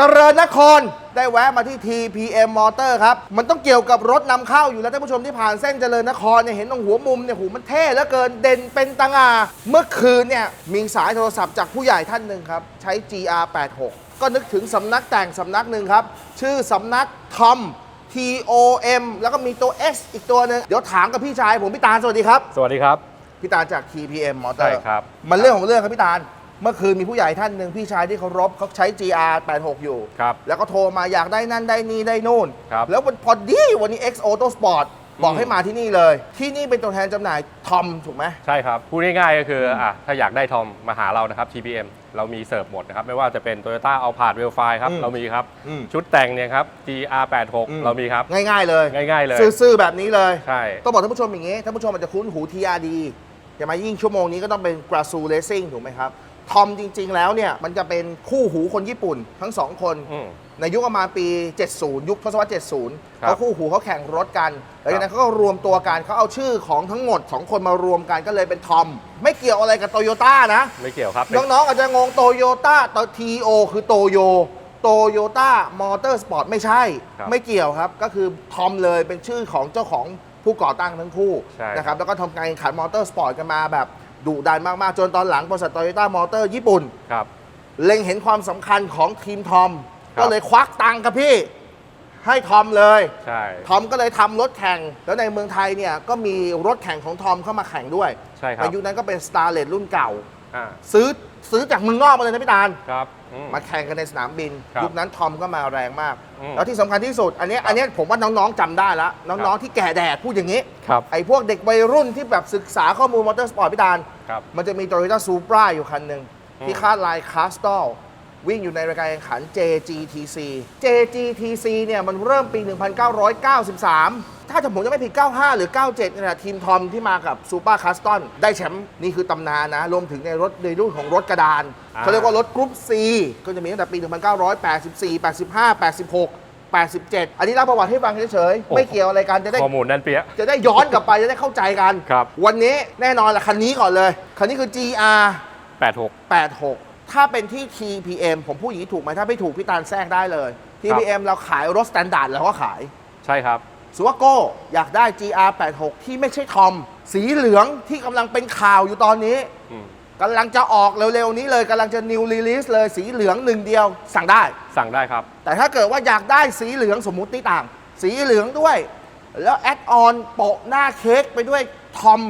เจริญนครได้แวะมาที่ TPM Motor ครับ มันต้องเกี่ยวกับรถนำเข้าอยู่แล้วท่านผู้ชมที่ผ่านเส้นเจริญนครเนี่ยเห็นตรงหัวมุมเนี่ยโหมันเท่เหลือเกินเด่นเป็นตางา เมื่อคืนเนี่ยมีสายโทรศัพท์จากผู้ใหญ่ท่านหนึ่งครับ ใช้ GR86 ก็นึกถึงสำนักแต่งสำนักหนึ่งครับ ชื่อสำนักทอม T O M แล้วก็มีตัว S อีกตัวหนึงเดี๋ยวถามกับพี่ชายผมพี่ตาลสวัสดีครับ สวัสดีครับ พี่ตาลจาก TPM Motor ใช่ครับ มันเรื่องของเรื่องครับพี่ตาล เมื่อคืนมีผู้ใหญ่ท่านหนึ่งพี่ชายที่เคารพเขาใช้ GR 86 อยู่ ครับ แล้วก็โทรมาอยากได้นั่นได้นี่ได้นู่น ครับแล้ววันพอดีวันนี้ X Auto Sport บอกอืมให้มาที่นี่เลย ที่นี่เป็นตัวแทนจำหน่ายทอมถูกไหม ใช่ครับ พูดง่ายๆก็คืออะถ้าอยากได้ทอมมาหาเรานะครับ TPM เรามีเสิร์ฟหมดนะครับ ไม่ว่าจะเป็น Toyota a l p a r d w e l f i ครับ อืมเรามีครับ อืมชุดแต่งเนี่ยครับ GR86 อืม เรามีครับ ง่ายๆเลยง่ายๆเลย ซื่อๆแบบนี้เลย ใช่ ต้องบอกท่านผู้ชมอย่างนี้ท่านผู้ชมอาจจะคุ้นหู TRD ใช่ไหมยิ่งชั่วโมงนี้ก็ต้องเป็น g r a s u Racing ถูกไหมครับ ทอมจริง ๆ แล้วเนี่ยมันจะเป็นคู่หูคนญี่ปุ่นทั้งสองคน อืม ในยุคประมาณปี 70 ยุคทศวรรษ 70 ครับเขาคู่หูเขาแข่งรถกันแล้วจากนั้นเขาก็รวมตัวกันเขาเอาชื่อของทั้งหมด2คนมารวมกันก็เลยเป็นทอม ไม่เกี่ยวอะไรกับโตโยต้านะ ไม่เกี่ยวครับ น้องๆอาจจะงงโตโยต้าตัวทีโอคือโตโยโตโยต้ามอเตอร์สปอร์ตไม่ใช่ ครับไม่เกี่ยวครับ ก็คือทอมเลยเป็นชื่อของเจ้าของผู้ก่อตั้งทั้งคู่ใช่ นะครับแล้วก็ทำการแข่งขันมอเตอร์สปอร์ตกันมาแบบ ดุดันมากๆ จนตอนหลังบริษัทโตโยต้ามอเตอร์ญี่ปุ่น ครับ เล็งเห็นความสำคัญของทีมทอม ครับ ก็เลยควักตังค์ครับพี่ ให้ทอมเลย ใช่ ทอมก็เลยทำรถแข่ง แล้วในเมืองไทยเนี่ยก็มีรถแข่งของทอมเข้ามาแข่งด้วยใช่ครับ ในยุคนั้นก็เป็น s t a r l e t รุ่นเก่า อ่าซื้อซื้อจากเมืองนอกมาเลยนะพี่ตาล ครับอื มมาแข่งกันในสนามบินครับยุคนั้นทอมก็มาแรงมาก อืมแล้วที่สำคัญที่สุด อันเนี้ยครับอันเนี้ยผมว่าน้องๆจำได้แล้วน้องครับๆที่แก่แดดพูดอย่างนี้ ครับไอ้พวกเด็กวัยรุ่นที่แบบศึกษาข้อมูลมอเตอร์สปอร์ตพี่ตาลครับมันจะมี Toyota Supra อยู่คันหนึ่งอืมที่คาดลายคาสตอล วิ่งอยู่ในรายการแข่งขัน JGTC JGTC เนี่ยมันเริ่มปี 1993 ถ้าจะผมจะไม่ผิด 95 หรือ 97เนี่ยนะทีมทอมที่มากับ Super Custom ได้แชมป์นี่คือตำนานนะ รวมถึงในรถในรุ่นของรถกระดานอ่าเขาเรียกว่ารถกรุ๊ป C ก็จะมีตั้งแต่ปี 1984 85 86 87 อันนี้เล่าประวัติให้ฟังเฉยๆ ไม่เกี่ยวอะไรกันจะได้ข้อมูลแน่นเปี้ยะจะได้ย้อนกลับไปจะได้เข้าใจกันครับวันนี้แน่นอนละคันนี้ก่อนเลย คันนี้คือ GR 86 86 ถ้าเป็นที่ TPM ผมพูดอย่างนี้ถูกไหมถ้าไม่ถูกพี่ตาลแทรกได้เลย TPM เราขายรถสแตนดาร์ดเราก็ขาย ใช่ครับสวาโก้อยากได้ GR 86ที่ไม่ใช่ทอม สีเหลืองที่กำลังเป็นข่าวอยู่ตอนนี้อืม กำลังจะออกเร็วๆนี้เลยกำลังจะ new release เลยสีเหลืองหนึ่งเดียว สั่งได้ สั่งได้ครับ แต่ถ้าเกิดว่าอยากได้สีเหลืองสมมุติต่าง สีเหลืองด้วย แล้วแอดออนโปะหน้าเค้กไปด้วยทอม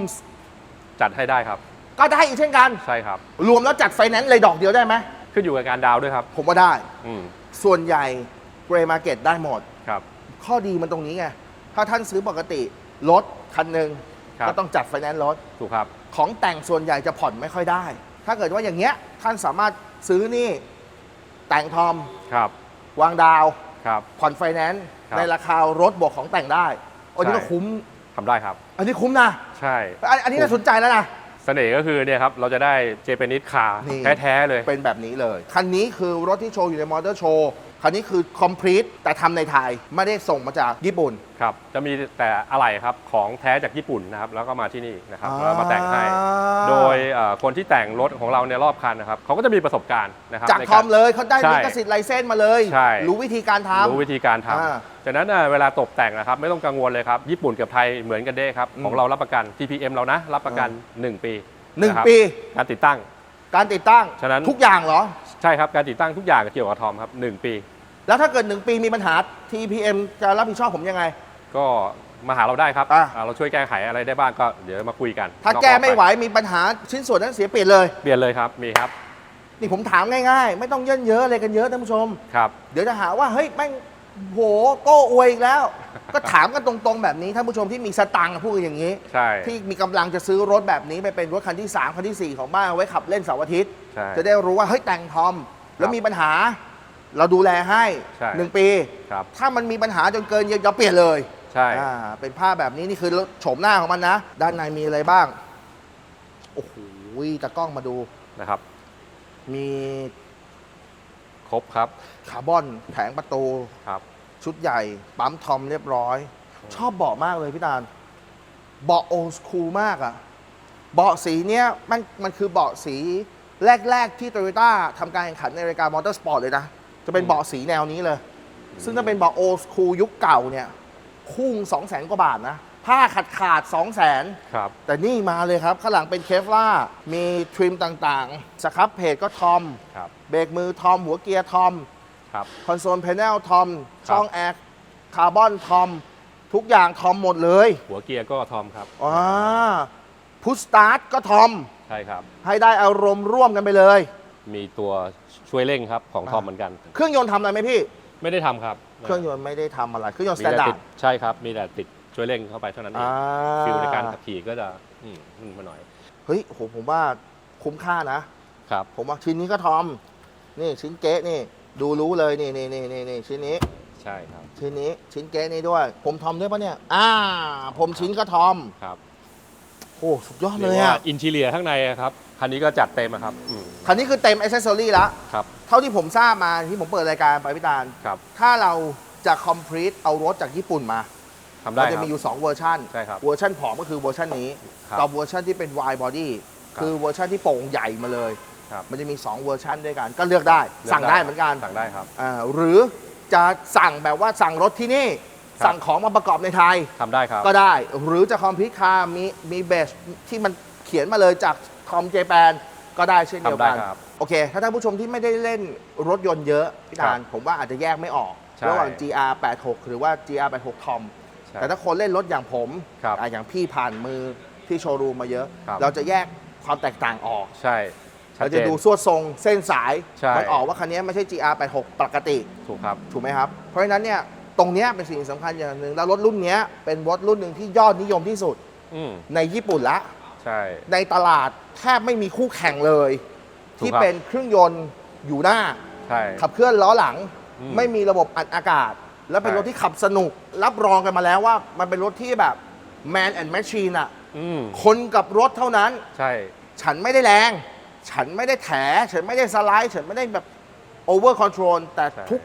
จัดให้ได้ครับ ก็ได้อีกเช่นกัน ใช่ครับ รวมแล้วจัดไฟแนนซ์เลยดอกเดียวได้ไหม ขึ้นอยู่กับการดาวน์ด้วยครับ ผมว่าได้ อืมส่วนใหญ่เกรย์มาร์เก็ตได้หมด ครับ ข้อดีมันตรงนี้ไง ถ้าท่านซื้อปกติรถคันหนึ่งครับ ก็ต้องจัดไฟแนนซ์รถ ถูกครับ ของแต่งส่วนใหญ่จะผ่อนไม่ค่อยได้ ถ้าเกิดว่าอย่างเงี้ยท่านสามารถซื้อนี่แต่งทอมครับ วางดาว ครับ ผ่อนไฟแนนซ์ครับในราคารถบวกของแต่งได้อันนี้ก็ใช่ คุ้ม ทำได้ครับ อันนี้คุ้มนะ ใช่ อันอันนี้น่าสนใจแล้วนะเสน่ห์ก็คือเนี่ยครับเราจะได้เจแปนิสคาร์นี่ แท้ ๆ เลย เป็นแบบนี้เลย คันนี้คือรถที่โชว์อยู่ในมอเตอร์โชว์ คันนี้คือ complete แต่ทำในไทยไม่ได้ส่งมาจากญี่ปุ่น ครับ จะมีแต่อะไหล่ครับของแท้จากญี่ปุ่นนะครับแล้วก็มาที่นี่นะครับแล้วมาแต่งให้ โดยเอ่อคนที่แต่งรถของเราในยรอบคันนะครับเขาก็จะมีประสบการณ์นะครับจากในทอมเลยเขาได้ใช่ลิขสิทธิ์ไลเซนส์มาเลย ใช่ รู้วิธีการทำ รู้วิธีการทอ่าำฉะนั้นเอ่อเวลาตกแต่งนะครับไม่ต้องกังวลเลยครับ ญี่ปุ่นกับไทยเหมือนกันเด้ครับอืมของเรารับประกัน TPM เรานะ รับประกัน 1 ปีหนึ่งะครับปี การติดตั้ง การติดตั้งฉะนั้น ทุกอย่างเหรอ ใช่ครับการติดตั้งทุกอย่างเกี่ยวกับทอมครับ1ปี แล้วถ้าเกิด 1 ปีมีปัญหา TPM จะรับผิดชอบผมยังไง ก็มาหาเราได้ครับอะ อ่าเราช่วยแก้ไขอะไรได้บ้างก็เดี๋ยวมาคุยกันถ้านอกรอบแก้ไม่ไหวปมีปัญหาชิ้นส่วนนั้นเสียเปลี่ยนเลย เปลี่ยนเลยครับมีครับนี่ผมถามง่ายๆ ไม่ต้องเยินเยอะอะไรกันเยอะท่านผู้ชม ครับ เดี๋ยวจะหาว่าเฮ้ยแม่งโหโก้อวยอีกแล้ว ก็ถามกันตรงๆแบบนี้ท่านผู้ชมที่มีสตังค์พูดกันอย่างนี้ ใช่ ที่มีกำลังจะซื้อรถแบบนี้ไปเป็นรถคันที่ 3 คันทีสี่ 4 ของบ้านเอาไว้ขับเล่นเสาร์อาทิตย์ ใช่จะได้รู้ว่าเฮ้ยแต่งทอม แล้วมีปัญหา เราดูแลให้ใช่ หนึ่งปี ครับ ถ้ามันมีปัญหาจนเกินเยียวยาเปลี่ยนเลยใช่ อ่าเป็นภาพแบบนี้นี่คือโฉมหน้าของมันนะ ด้านในมีอะไรบ้าง โอ้โหตะกล้องมาดู นะครับ มีครบครับ คาร์บอนแผงประตู ครับ ชุดใหญ่ ปั๊มทอมเรียบร้อย ชอบเบาะมากเลยพี่ตาลเบาะโอสคูลมากอะเบาะสีเนี้ยมันมันคือเบาะสีแรก ๆ ที่โตโยต้าทำการแข่งขันในรายการมอเตอร์สปอร์ตเลยนะ จะเป็นเบาะสีแนวนี้เลย ซึ่งถ้าเป็นเบาะโอสคูยุคเก่าเนี่ยคู่2 0 0 0 0 0กว่าบาทนะ ผ้าขาดขาด2 0 0 0 0 0ครับแต่นี่มาเลยครับ ข้างหลังเป็นเคฟล่าร์มีทริมต่างๆ สครับเพจก็ทอมครับเบรกมือทอม หัวเกียร์ทอม ครับ คอนโซลแพนเนลทอมครับช่องแอร์คาร์บอนทอมทุกอย่างทอมหมดเลยหัวเกียร์ก็ทอมครับ อ่าพุชสตาร์ทก็ทอม ใช่ครับ ให้ได้อารมณ์ร่วมกันไปเลย มีตัวช่วยเร่งครับของทอมอ่าเหมือนกัน เครื่องยนต์ทำอะไรไหมพี่ ไม่ได้ทำครับเครื่องยนต์ไม่ได้ทำอะไร เครื่องยนต์สมีแตนแต่ดาติร์ด ดใช่ครับ มีแต่ติดช่วยเร่งเข้าไปเท่านั้นเองอ่า ฟิลในการขับขี่ก็จะอืมอืมมาหน่อยเฮ้ยโหผมว่าคุ้มค่านะ ครับ ผมว่าชิ้นนี้ก็ทอม นี่ชิ้นเก๊ะนี่ ดูรู้เลยนี่นี่นี่นี่นี่ชิ้นนี้ ใช่ครับ ชิ้นนี้ชิ้นเก๊ะนี่ด้วย ผมทอมด้วยปะเนี่ย อ่า ผมชิ้นก็ทอมครับโอ้สุดยอดเรีเลยยกว่าอะอินทีเลียข้างในอะครับคันนี้ก็จัดเต็มอะครับอืมคันนี้คือเต็มอ c เซสซอรี่แล้วครับ เท่าที่ผมทราบมาที่ผมเปิดรายการไปพิตาลครับ ถ้าเราจะ complete เอารถจากญี่ปุ่นมาทำได้มันคจะรับ มีอยู่ 2 เวอร์ชันใช่ครับเวอร์ชันผอมก็คือเวอร์ชันนี้ครับกับเวอร์ชันที่เป็น wide body ครับ คือเวอร์ชันที่โป่งใหญ่มาเลย ครับมันจะมี 2 เวอร์ชันด้วยกันก็เลือกได้ สั่งได้เหมือนกันสั่งได้ครับอ่าหรือจะสั่งแบบว่าสั่งรถที่นี่ ครับ สั่งของมาประกอบในไทย ทำได้ครับ ก็ได้ หรือจะคอมพิวคาร์มีมีเบสที่มันเขียนมาเลยจากคอมเจแปนก็ได้เช่นเดียวกัน ทำได้ครับโอเค ถ้าท่านผู้ชมที่ไม่ได้เล่นรถยนต์เยอะพี่ดานผมว่าอาจจะแยกไม่ออก ใช่ระหว่าง GR 86หรือว่า GR 86 Tom ใช่แต่ถ้าคนเล่นรถอย่างผมครับอะอย่างพี่ผ่านมือที่โชว์รูมมาเยอะ ครับ เราจะแยกความแตกต่างออก ใช่ ชัดเราเจจะน ดูสวดทรงเส้นสาย ใช่ มันออกว่าคันนี้ไม่ใช่ GR 86ปกติ ถูกครับ ถูกไหมครับ เพราะฉะนั้นเนี่ยตรงเนี้ยเป็นสิ่งสำคัญอย่างหนึ่งแล้วรถรุ่นเนี้ยเป็นรถรุ่นหนึ่งที่ยอดนิยมที่สุดอืมในญี่ปุ่นละ ใช่ ในตลาดแทบไม่มีคู่แข่งเลย ถูกที่ครับเป็นเครื่องยนต์อยู่หน้า ใช่ ขับเคลื่อนล้อหลัง อืมไม่มีระบบอัดอากาศ และเป็นใช่ รถที่ขับสนุก รับรองกันมาแล้วว่า มันเป็นรถที่แบบ man and machine อะอืมคนกับรถเท่านั้น ใช่ ฉันไม่ได้แรง ฉันไม่ได้แถฉันไม่ได้สไลด์ ฉันไม่ได้แบบ over control แต่ใช่ทุก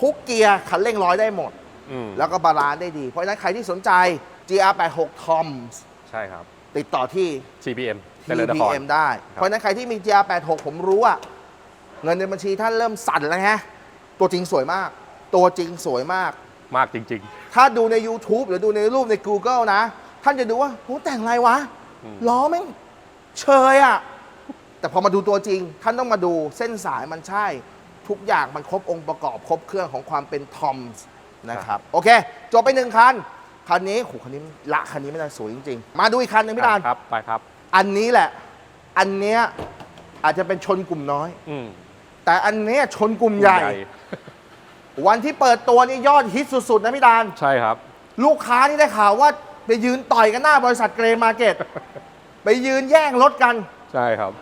ทุกเกียร์คันเร่งร้อยได้หมด อืมแล้วก็บาลานซ์ได้ดี เพราะฉะนั้นใครที่สนใจ GR86 Toms ใช่ครับ ติดต่อที่ CPM เจริญนคร TPM ได้ เพราะฉะนั้นใครที่มี GR86 ผมรู้อะเงินในบัญชีท่านเริ่มสั่นแล้วฮะตัวจริงสวยมาก ตัวจริงสวยมาก มากจริง ถ้าดูใน YouTube หรือดูในรูปใน Google นะ ท่านจะดูว่าโหแต่งอะไรวะ อืม ล้อแม่งเชยอะ แต่พอมาดูตัวจริง ท่านต้องมาดูเส้นสายมันใช่ ทุกอย่างมันครบองค์ประกอบครบเครื่องของความเป็นทอมส์นะครับ โอเค จบไปหนึ่งคัน คันนี้โหคันนี้ละคันนี้ไม่ได้สวยจริง ๆ มาดูอีกคันหนึ่งๆพี่ดานครับไปครับ อันนี้แหละ อันเนี้ยอาจจะเป็นชนกลุ่มน้อย อืมแต่อันเนี้ยชนกลุ่มใหญ่ วันที่เปิดตัวนี่ยอดฮิตสุด ๆ นะพี่ดาน ใช่ครับ ลูกค้านี่ได้ข่าวว่าไปยืนต่อยกันหน้าบริษัทเกรมาร์เก็ต ไปยืนแย่งรถกัน ใช่ครับ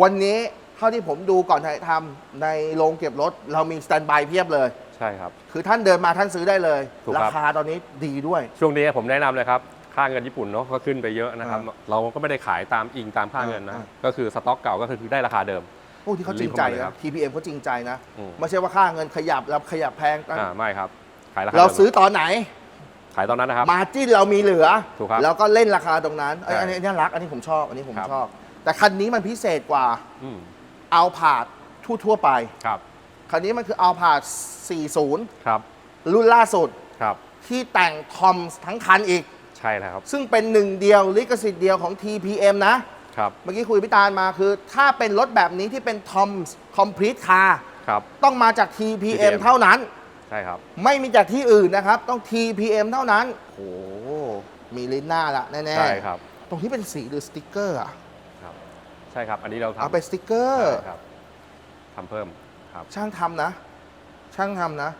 วันนี้เท่าที่ผมดูก่อนถ่ายทำในโรงเก็บรถ เรามีสแตนบายเพียบเลย ใช่ครับ คือท่านเดินมาท่านซื้อได้เลย ถูกครับราคาตอนนี้ดีด้วย ช่วงนี้ผมแนะนำเลยครับ ค่าเงินญี่ปุ่นเนาะก็ขึ้นไปเยอะนะครับ อ่าเราก็ไม่ได้ขายตามอิงตามค่าเงินนะ อ่า ก็คือสต็อกเก่าก็คือได้ราคาเดิม โอ้ที่เขาจริงใจรีบเข้ามาเลยครันะ บ TPM เขาจริงใจนะ อืมไม่ใช่ว่าค่าเงินขยับแล้วขยับแพง อ่าไม่ครับ ขายราคาเราดิมซื้อตอนไหน ขายตอนนั้นนะครับ มาจิ้นเรามีเหลือ ถูกครับแล้วก็เล่นราคาตรงนั้นเอ้ยใช่อันนี้อันนี้รัก อันนี้ผมชอบ อันนี้ผมครับ ชอบ แต่คันนี้มันพิเศษกว่าอืมเอาผาดทั่วๆไป ครับคันนี้มันคือเอาผาด40ครับรุ่นล่าสุดครับที่แต่งทอมทั้งคันอีก ใช่แล้วครับซึ่งเป็นหนึ่งเดียวลิขสิทธิ์เดียวของ TPM นะ ครับเมื่อกี้คุยกับพี่ตาลมาคือ ถ้าเป็นรถแบบนี้ที่เป็นทอม Complete Car ครับ ต้องมาจาก TPM TPM เท่านั้น ใช่ครับไม่มีจากที่อื่นนะครับ ต้อง TPM เท่านั้น โอ้โหมีลิ้นหน้าละแน่ใช่ครับๆตรงที่เป็นสีหรือสติกเกอร์อะครับ ใช่ครับ อันนี้เราทำเอาไปสติกเกอร์ใช่ครับทำเพิ่มครับ ช่างทำนะ ช่างทำนะ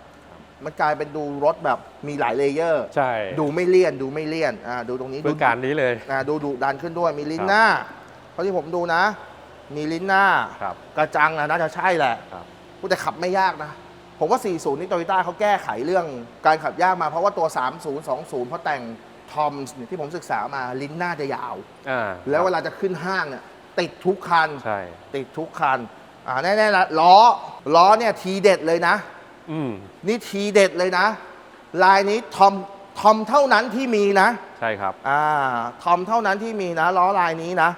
มันกลายเป็นดูรถแบบมีหลายเลเยอร์ ใช่ดูไม่เลี่ยนดูไม่เลี่ยนอ่าดูตรงนี้เพื่อการนี้เลย อ่าดูดุดันขึ้นด้วยมีลิ้นครับ หน้าเพราะที่ผมดูนะ มีลิ้นหน้า ครับกระจังนะน่าจะใช่แหละ ครับพูดแต่ขับไม่ยากนะ ผมว่า 40 นี่โตโยต้าเขาแก้ไขเรื่องการขับยากมาเพราะว่าตัว 30 20เพราะแต่งทอมส์ที่ผมศึกษามาลิ้นหน้าจะยาว อ่าแล้วเวลาจะขึ้นห้างเนี่ย ติดทุกคัน ใช่ ติดทุกคัน อ่าแน่ๆละล้อ ล้อเนี่ยทีเด็ดเลยนะ อืมนี่ทีเด็ดเลยนะ ลายนี้ทอม ทอมเท่านั้นที่มีนะ ใช่ครับ อ่า ทอมเท่านั้นที่มีนะ ล้อลายนี้นะ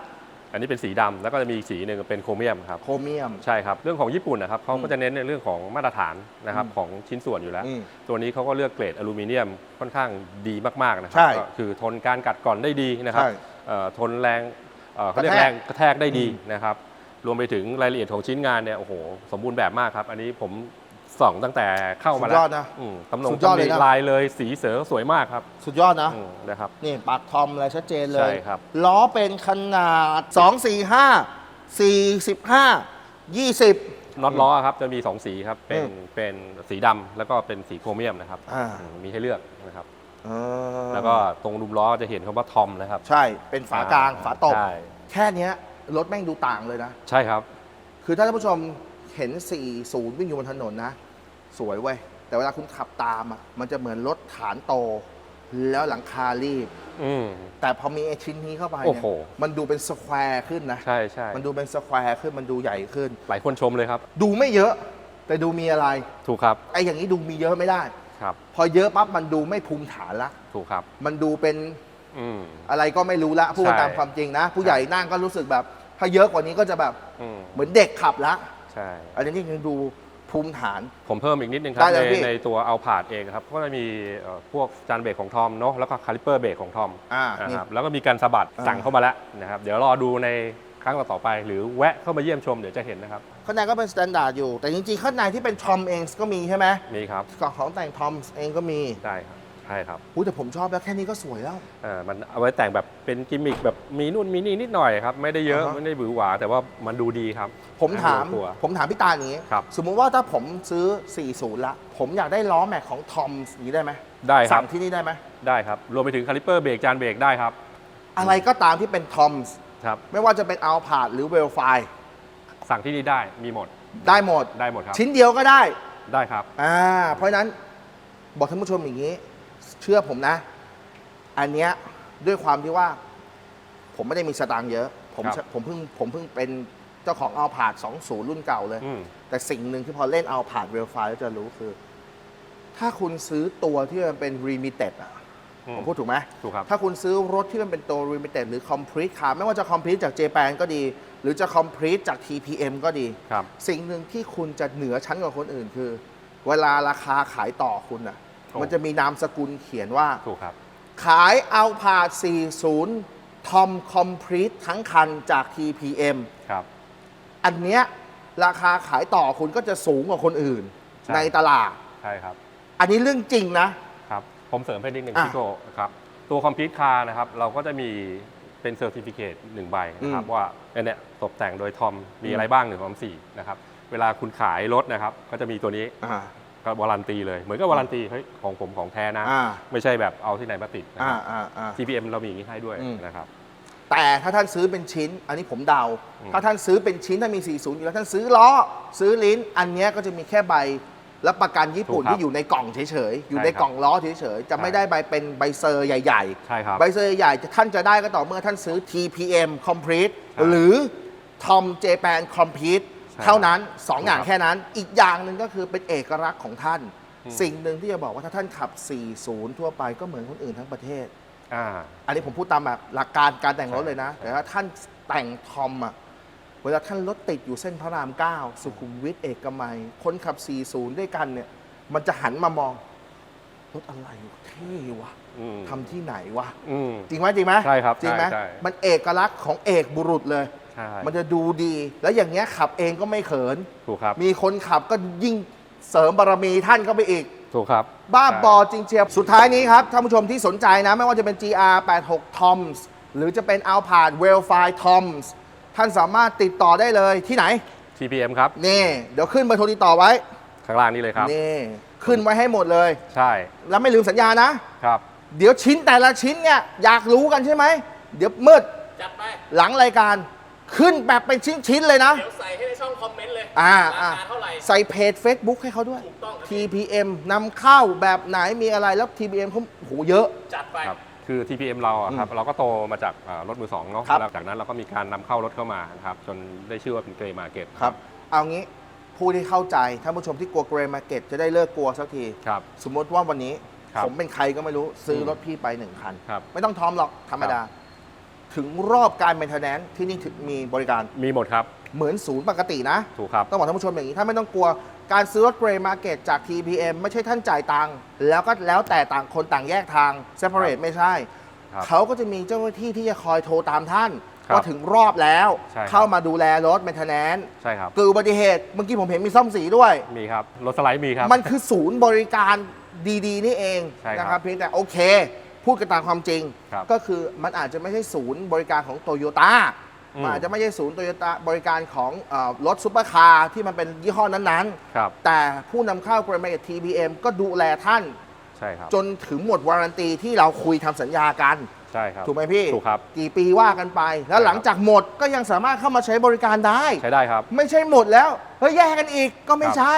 อันนี้เป็นสีดำแล้วก็จะมีอีกสีหนึ่งเป็นโครเมียมครับ โครเมียม ใช่ครับ เรื่องของญี่ปุ่นนะครับเขาก็จะเน้นในเรื่องของมาตรฐานนะครับอืมของชิ้นส่วนอยู่แล้ว อืมตัวนี้เขาก็เลือกเกรดอลูมิเนียมค่อนข้างดีมากๆนะครัใช่ก็คือทนการกัดกร่อนได้ดีนะครับใช่ เอ่อทนแรง เอ่อเขาเรียกกระแทกแรงกระแทกได้ดีนะครับ รวมไปถึงรายละเอียดของชิ้นงานเนี่ยโอ้โหสมบูรณ์แบบมากครับ อันนี้ผมส่องตั้งแต่เข้ามาสุแล้ดวยอดนะอืมตำหนงสุดยอดตำหเลนิยนะลายเลยสีเสือสวยมากครับ สุดยอดนะอืมนะครับนี่ปากทอมอะไรชัดเจนเลใช่ยครับล้อเป็นขนาด 2 4 5 45 20น็อตล้อครับจะมี 2 สีครับ เป็นอืมเป็นสีดำแล้วก็เป็นสีโครเมียมนะครับอ่าอืมมีให้เลือกนะครับเออ แล้วก็ตรงรูมล้อจะเห็นคำว่าทอมนะครับ ใช่เป็นฝากลางอ่ฝาตบใช่แค่เนี้ยรถแม่งดูต่างเลยนะ ใช่ครับ คือถ้าท่านผู้ชมเห็น 40 วิ่งอยู่บนถนนนะ สวยเว้ย แต่เวลาคุณขับตามอะมันจะเหมือนรถฐานโต แล้วหลังคารีบอืมแต่พอมีไอ้ชิ้นนี้เข้าไปโอ้เนี่ยโหมันดูเป็นสแควร์ขึ้นนะ ใช่ใช่มันดูเป็นสแควร์ขึ้นมันดูใหญ่ขึ้น หลายคนชมเลยครับ ดูไม่เยอะ แต่ดูมีอะไร ถูกครับ ไอ้อย่างนี้ดูมีเยอะไม่ได้ ครับพอเยอะปั๊บมันดูไม่ภูมิฐานละ ถูกครับ มันดูเป็นอืม อะไรก็ไม่รู้ละพูดใช่ ตามความจริงนะ ผู้ใหญ่นั่งก็รู้สึกแบบ ถ้าเยอะกว่านี้ก็จะแบบอืมเหมือนเด็กขับละ ใช่ อันนี้ยังดูภูมิฐาน ผมเพิ่มอีกนิดนึงคได้รับเลยในพี่ ในตัวเอาผาดเองครับ ก็จะมีเอ่อพวกจานเบรกของทอมเนาะแล้วก็คาลิเปอร์เบรกของทอมอ่านะนี่ ครับแล้วก็มีการสะบัดอ่า สั่งเข้ามาแล้วนะครับ เดี๋ยวรอดูใน ครั้งต่อๆไป หรือแวะเข้ามาเยี่ยมชมเดี๋ยวจะเห็นนะครับ ข้างในก็เป็นสแตนดาร์ดอยู่ แต่จริงๆ ข้างในที่เป็นทอมเองก็มีใช่ไหมมีครับของของแต่งทอมเองก็มีได้ครับใช่ครับอู้แต่ผมชอบแล้วแค่นี้ก็สวยแล้ว อ่ามันเอาไว้แต่งแบบเป็นกิมมิคแบบมีนู่นมีนี่นิดหน่อยครับไม่ได้เยอะอ่าฮะ ไม่ได้หวือหวา แต่ว่ามันดูดีครับผมถามน่ดูตัว ผมถามพี่ตาอย่างนี้ ครับ สมมุติว่าถ้าผมซื้อ 40 ละ ผมอยากได้ล้อแม็กของทอมอย่างนี้ได้ไหมได้ครัสั่บงที่นี่ได้ไหม ได้ครับ รวมไปถึงคาลิเปอร์เบรกจานเบรกได้ครับ อะไรก็ตามที่เป็นทอม ครับ ไม่ว่าจะเป็นอัลพาดหรือเวลไฟสั่งที่นี่ได้มีหมด ได้หมด ได้หมดครับ ชิ้นเดียวก็ได้ ได้ครับ อ่าเพราะฉะนั้นบอกท่านผู้ชมอย่างนี้ เชื่อผมนะ อันเนี้ยด้วยความที่ว่า ผมไม่ได้มีสตางค์เยอะ ผมครับ ผมเพิ่งผมเพิ่งเป็นเจ้าของเอาผาด20 รุ่นเก่าเลย อืม แต่สิ่งหนึ่งที่พอเล่นเอาผาดเวลไฟแล้วจะรู้คือ ถ้าคุณซื้อตัวที่มันเป็นรีมิเต็ดอะ อืมผมพูดถูกไหมถูกครับ ถ้าคุณซื้อรถที่มันเป็นตัว Limited หรือ Complete ค่ะไม่ว่าจะ Complete จาก Japan ก็ดี หรือจะ Complete จาก TPM ก็ดี ครับ สิ่งหนึ่งที่คุณจะเหนือชั้นกว่าคนอื่นคือ เวลาราคาขายต่อคุณอะโอ้มันจะมีนามสกุลเขียนว่า ถูกครับ ขายเอาผาด40 Tom Complete ทั้งคันจาก TPM ครับ อันเนี้ยราคาขายต่อคุณก็จะสูงกว่าคนอื่นใช่ ในตลาด ใช่ครับ อันนี้เรื่องจริงนะครับ ผมเสริมให้นิดหนึ่งอะพี่โกครับตัวคอมพิวต์คาร์นะครับเราก็จะมีเป็นเซอร์ติฟิเคตหนึ่งใบนะครับอืมว่าอันเนี้ยตกแต่งโดยทอมมีอืม อะไรบ้างหนึ่งสองสี่นะครับเวลาคุณขายรถนะครับก็จะมีตัวนี้อ่า ก็วารันตีเลยเหมือนกับวารันตีเฮ้ยของผมของแท้นะ อ่า ไม่ใช่แบบเอาที่ไหนมาติดนะอ่าครับ อ่าอ่า TPM เรามีอย่างนี้ให้ด้วยอืม นะครับ แต่ถ้าท่านซื้อเป็นชิ้น อันนี้ผมเดา อืมถ้าท่านซื้อเป็นชิ้นถ้ามี 40 อยู่แล้วท่านซื้อล้อ ซื้อลิ้น อันเนี้ยก็จะมีแค่ใบ รับประกันญี่ปุ่นถูกครับที่อยู่ในกล่องเฉยๆ อยู่ในใช่ครับกล่องล้อเฉยๆ จะไม่ใช่ได้ใบเป็นใบเซอร์ใหญ่ใช่ครับๆใบเซอร์ใหญ่ๆท่านจะได้ก็ต่อเมื่อท่านซื้อ TPM Complete ใช่หรือ Tom Japan Complete ใช่เท่านั้นสองอย่างถูกครับแค่นั้น อีกอย่างหนึ่งก็คือเป็นเอกลักษณ์ของท่าน อืม สิ่งหนึ่งที่จะบอกว่าถ้าท่านขับ 40 ทั่วไปก็เหมือนคนอื่นทั้งประเทศ อ่า อันนี้ผมพูดตามแบบหลักการการแต่งรถเลยนะใช่แต่ถ้าท่านแต่งทอมอะ เวลาท่านรถติดอยู่เส้นพระราม 9 สุขุมวิทเอกมัย คนขับ 40 ด้วยกันเนี่ย มันจะหันมามอง รถอะไรวะเท่วะอืม ทำที่ไหนวะ อืม จริงไหมจริงไหมใช่ครับจริงไหมใช่ใช่ มันเอกลักษณ์ของเอกบุรุษเลย ใช่มันจะดูดี แล้วอย่างเงี้ยขับเองก็ไม่เขิน ถูกครับมีคนขับก็ยิ่งเสริมบารมีท่านเข้าไปอีก ถูกครับบ้าใช่บอจริงเชียวสุดท้ายนี้ครับท่านผู้ชมที่สนใจนะ ไม่ว่าจะเป็น GR 86 Toms หรือจะเป็น Alphard w e l f i Toms ท่านสามารถติดต่อได้เลยที่ไหน TPM ครับ นี่ เดี๋ยวขึ้นเบอร์โทรติดต่อไว้ ข้างล่างนี้เลยครับ นี่ ขึ้นไว้ให้หมดเลย ใช่ แล้วไม่ลืมสัญญานะ ครับ เดี๋ยวชิ้นแต่ละชิ้นเนี่ยอยากรู้กันใช่ไหม เดี๋ยวมืดจัดไป หลังรายการ ขึ้นแบบเป็นชิ้นๆเลยนะ เดี๋ยวใส่ให้ในช่องคอมเมนต์เลยอ่าราอ่าคาเท่าไหร่ ใส่เพจ Facebook ให้เขาด้วย ถูกต้องครับ TPM นำเข้าแบบไหนมีอะไรแล้ว TPM เขาโหเยอะ จัดไป ครับ คือ TPM เราอะครับเราก็โตมาจากอ่ารถมือสองเนาะครับ แล้วจากนั้นเราก็มีการนำเข้ารถเข้ามานะครับจนได้ชื่อว่าเป็นเกรย์มาเก็ตครับ เอางี้ผู้ที่เข้าใจท่านผู้ชมที่กลัวเกรมาเก็ตจะได้เลิกกลัวสักที ครับ สมมติว่าวันนี้ ครับผมเป็นใครก็ไม่รู้ซื้ออม รถพี่ไปหนึ่งคัน ครับ ไม่ต้องทอมหรอกธรรมดา ถึงรอบการ maintenance ที่นี่ถึงมีบริการมีหมดครับ เหมือนศูนย์ปกตินะ ถูกครับ ต้องบอกท่านผู้ชมอย่างนี้ถ้าไม่ต้องกลัวการซื้อรถเกรย์มาร์เก็ตจาก TPM ไม่ใช่ท่านจ่ายตังค์แล้วก็แล้วแต่ต่างคนต่างแยกทาง separate ไม่ใช่ ครับเขาก็จะมีเจ้าหน้าที่ที่จะคอยโทรตามท่านครับว่าถึงรอบแล้ว ใช่ครับ เข้ามาดูแลรถ maintenance ใช่ครับ เกิดอุบัติเหตุเมื่อกี้ผมเห็นมีซ่อมสีด้วย มีครับ รถสไลด์มีครับ มันคือศูนย์บริการดีๆ นี่เองใช่ครับ นะครับเพียงแต่โอเค พูดกันตามความจริง ครับก็คือมันอาจจะไม่ใช่ศูนย์บริการของโตโยต้าอืม มันอาจจะไม่ใช่ศูนย์โตโยต้าบริการของเออรถซุปเปอร์คาร์ที่มันเป็นยี่ห้อนั้นครับ ๆ แต่ผู้นำเข้าเกรมเกต TBM ก็ดูแลท่าน ใช่ครับ จนถึงหมดวารันตีที่เราคุยทำสัญญากัน ใช่ครับถูกไหมพี่ถูกครับ กี่ปีว่ากันไป แล้วหลังจากหมดก็ยังสามารถเข้ามาใช้บริการได้ ใช้ได้ครับ ไม่ใช่หมดแล้ว เฮ้ยแยกกันอีกก็ไม่ครับใช่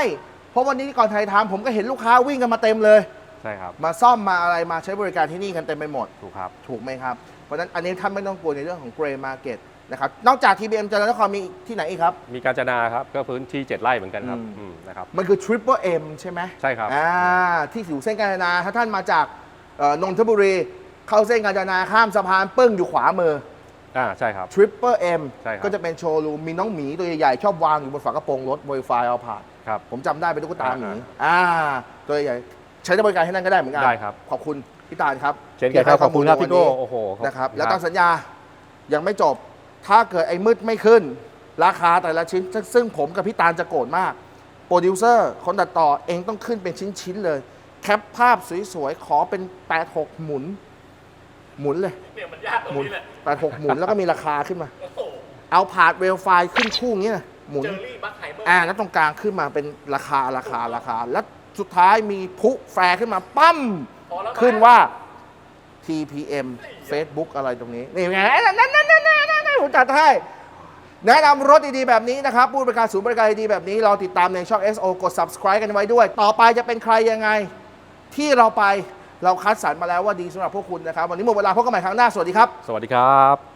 เพราะวันนี้ก่อนไทยทามผมก็เห็นลูกค้าวิ่งกันมาเต็มเลยใช่ครับ มาซ่อมมาอะไรมาใช้บริการที่นี่กันเต็มไปหมด ถูกครับ ถูกไหมครับ เพราะฉะนั้นอันนี้ท่านไม่ต้องกลัวในเรื่องของ Gray Market นะครับ นอกจาก TBM เจริญนครมีที่ไหนอีกครับ มีการจนาครับ ก็พื้นที่ 7 ไร่เหมือนกันครับอืมอืมนะครับ มันคือ Triple M ใช่ไหมใช่ครับ อ่าที่อยู่เส้นกาญจนาถ้าท่านมาจากเอ่อนนทบุรีเข้าเส้นกาญจนาข้ามสะพานปึ้งอยู่ขวามือ อ่า ใช่ครับ Triple M ใช่ครับ ก็จะเป็นโชว์รูมมีน้องหมีตัวใหญ่ๆชอบวางอยู่บนฝากระโปรงรถ Wi-Fi เอาผ่าน ครับ ผมจำได้เป็นตุ๊กตาหมีอ่าอ่าตัวใหญ่ๆ ใช้บริการให้นั่นก็ได้เหมือนกันได้ครับ ขอบคุณพี่ตาลครับเช่นกันครับที่ให้ขอบคุณครับข้พี่มูลโก้ในวันนี้โอ้โหนะครับขอแล้วณตามสัญญายังไม่จบ ถ้าเกิดไอ้มืดไม่ขึ้น ราคาแต่ละชิ้นซึ่งซึ่งผมกับพี่ตาลจะโกรธมากโปรดิวเซอร์คนตัดต่อเองต้องขึ้นเป็นชิ้นๆเลย แคปภาพสวยๆขอเป็น 86 หมุน หมุนเลยเนี่ยมันยากตรงหมุนนี้แหละ86หมุนแล้วก็มีราคาขึ้นมา โอ้โหเอาผาดเวลไฟล์ขึ้นคู่อย่างนี้นะหมุน เจอรี่บัคไฮเมอร์ อ่าแล้วตรงกลางขึ้นมาเป็นราคาราคาราคา แล้ว สุดท้ายมีพลุแฟร์ขึ้นมาปั้มพอแล้วมั้ยขึ้นว่า TPM Facebook อะไรตรงนี้ นี่ไงนั่นนั่นนั่นนั่นนั่นนั่นผมจัดให้ แนะนำรถดีๆ แบบนี้นะครับผู้บริการศูนย์บริการดีๆแบบนี้เราติดตามในช่อง SO กด subscribe กันไว้ด้วย ต่อไปจะเป็นใครยังไง ที่เราไปเราคัดสรรมาแล้วว่าดีสำหรับพวกคุณนะครับ วันนี้หมดเวลาพบกันใหม่ครั้งหน้า สวัสดีครับ สวัสดีครับ